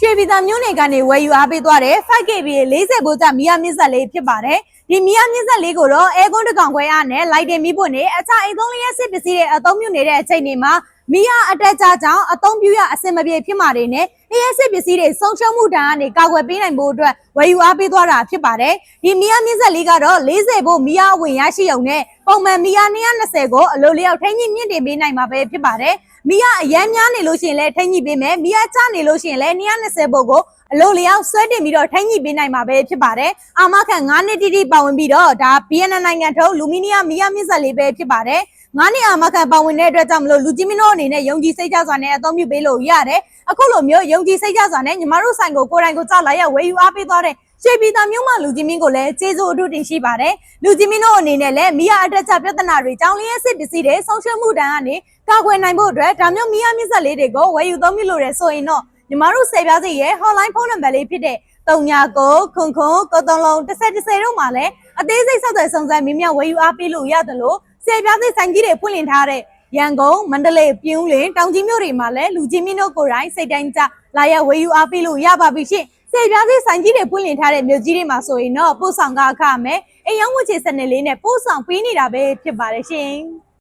ရွှေပြည်သာမြို့နယ်ကနေဝယ်ယူအားပေးသွားတဲ့ 5KB 40ဘိုးကြမီယာမြင့်ဆက်လေးဖြစ်ပါတယ်ဒီမီယာမြင့်ဆက်လေးကိုတော့အဲကွန်းတစ်ကောင်ခွဲအားနဲ့လိုက်တင်မီးပွင့်နဲ့အခြားအိမ်သုံးလျက်စစ်ပစ္စည်းတွေအသုံးပြုနေတဲ့အချိန်တွေမှာ မီယာအတက်ကြကြောင်းအသုံးပြုရအဆင်မပြေဖြစ်မှာတွေနဲ့လျက်စစ်ပစ္စည်းတွေဆုံးရှုံးမှုတန်းကနေကာကွယ်ပေးနိုင်ဖို့အတွက်ဝယ်ယူအားပေးသွားတာဖြစ်ပါတယ်ဒီမီယာမြင့်ဆက်လေးကတော့40ဘိုးမီယာအဝင်ရရှိုံနဲ့ပုံမှန်မီယာ220ကိုအလိုလျောက်ထိန်းကြီးမြင့်တင်ပေးနိုင်မှာပဲဖြစ်ပါတယ်မီယာအရန်များနေလို့ရှိရင်လည်းထိမ့်ညိပေးမယ်မီယာချနေလို့ရှိရင်လည်း220ဘုတ်ကို အလိုလျောက်ဆွဲတင်ပြီးတော့ထိမ့်ညိပေးနိုင်မှာပဲဖြစ်ပါတယ်အာမခံ9နှစ်တိတိပါဝင်ပြီးတော့ဒါ BNN နိုင်ငံထုတ်လူမီနီယမ်မီယာမြင့်ဆက်လေးပဲဖြစ်ပါတယ်ငါးနှစ်အာမခံပါဝင်တဲ့အတွက်ကြောင့်မလို့လူကြီးမင်းတို့အနေနဲ့ယုံကြည်စိတ်ချစွာနဲ့အသုံးပြုပေးလို့ရတယ်အခုလိုမျိုးယုံကြည်စိတ်ချစွာနဲ့ညီမတို့ဆိုင်ကိုကိုယ်တိုင်ကိုကြောက်လာရဝယ်ယူအားပေးသွားတဲ့ရွှေပြည်သာမြို့မှာလူကြီးမင်းကိုလည်းကျေးဇူးအထူးတင်ရှိပါတယ်လူကြီးမင်းတို့အနေနဲ့လည်းမီယာအတက်ချပြဿနာတွေကြောင်းလျက်စစ်ပစ္စည်းတွေဆုံးရှုံးမှုတန်းကနေကာကွယ်နိုင်ဖို့အတွက်ဒါမျိုးမီယာမြင့်ဆက်လေးတွေကိုဝယ်ယူသုံးမိလို့ရဆိုရင်တော့ ညီမတို့ဆယ်ပြားစီရဲ့ hotline ဖုန်းနံပါတ်လေးဖြစ်တဲ့39ခွန်ခွန်93လုံး10 10တို့မှာလည်းအသေးစိတ်ဆက်သွယ်စုံစမ်းမင်းမြဝယ်ယူအားပေးလို့ရတယ်လို့ဆယ်ပြားစီဆိုင်ကြီးတွေဖွင့်လှစ်ထားတဲ့ရန်ကုန်မန္တလေးပြင်းဦးလင်တောင်ကြီးမြို့တွေမှာလည်းလူကြီးမင်းတို့ကိုယ်တိုင်စိတ်တိုင်းကြလာရဝယ်ယူအားပေးလို့ရပါပြီရှင်ဆယ်ပြားစီဆိုင်ကြီးတွေဖွင့်လှစ်ထားတဲ့မြို့ကြီးတွေမှာဆိုရင်တော့ပို့ဆောင်ကအခမဲ့အိမ်ရောက်ဝတ်ချေစနစ်လေးနဲ့ပို့ဆောင်ပေးနေတာပဲဖြစ်ပါတယ်ရှင်